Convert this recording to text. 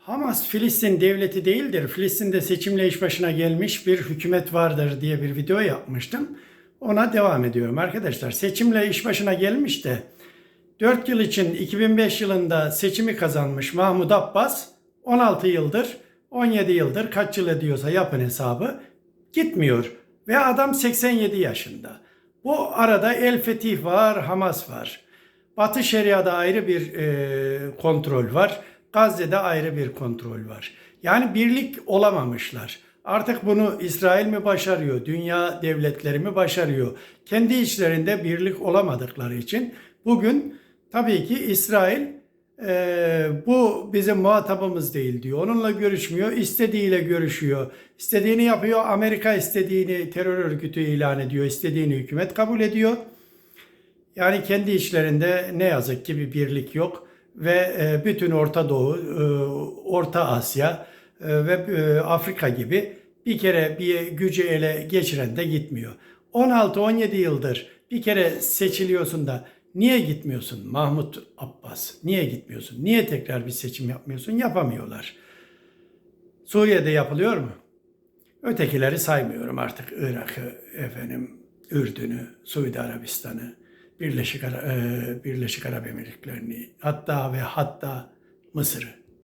Hamas Filistin devleti değildir. Filistin'de seçimle iş başına gelmiş bir hükümet vardır diye bir video yapmıştım. Ona devam ediyorum arkadaşlar. Seçimle iş başına gelmiş de 4 yıl için 2005 yılında seçimi kazanmış Mahmut Abbas 16 yıldır 17 yıldır kaç yıl ediyorsa yapın hesabı gitmiyor. Ve adam 87 yaşında. Bu arada El Fetih var, Hamas var. Batı Şeria'da ayrı bir e, kontrol var. Gazze'de ayrı bir kontrol var. Yani birlik olamamışlar. Artık bunu İsrail mi başarıyor, dünya devletleri mi başarıyor? Kendi içlerinde birlik olamadıkları için bugün tabii ki İsrail e, bu bizim muhatabımız değil diyor. Onunla görüşmüyor, istediğiyle görüşüyor. İstediğini yapıyor. Amerika istediğini terör örgütü ilan ediyor, istediğini hükümet kabul ediyor. Yani kendi içlerinde ne yazık ki bir birlik yok ve e, bütün Orta Doğu, e, Orta Asya e, ve Afrika gibi bir kere bir gücü ele geçiren de gitmiyor. 16-17 yıldır bir kere seçiliyorsun da niye gitmiyorsun Mahmut Abbas? Niye gitmiyorsun? Niye tekrar bir seçim yapmıyorsun? Yapamıyorlar. Suriye'de yapılıyor mu? Ötekileri saymıyorum artık. Irak'ı, efendim, Ürdün'ü, Suudi Arabistan'ı, Birleşik, Ara- Birleşik Arap Emirlikleri'ni, hatta ve hatta Mısır'ı.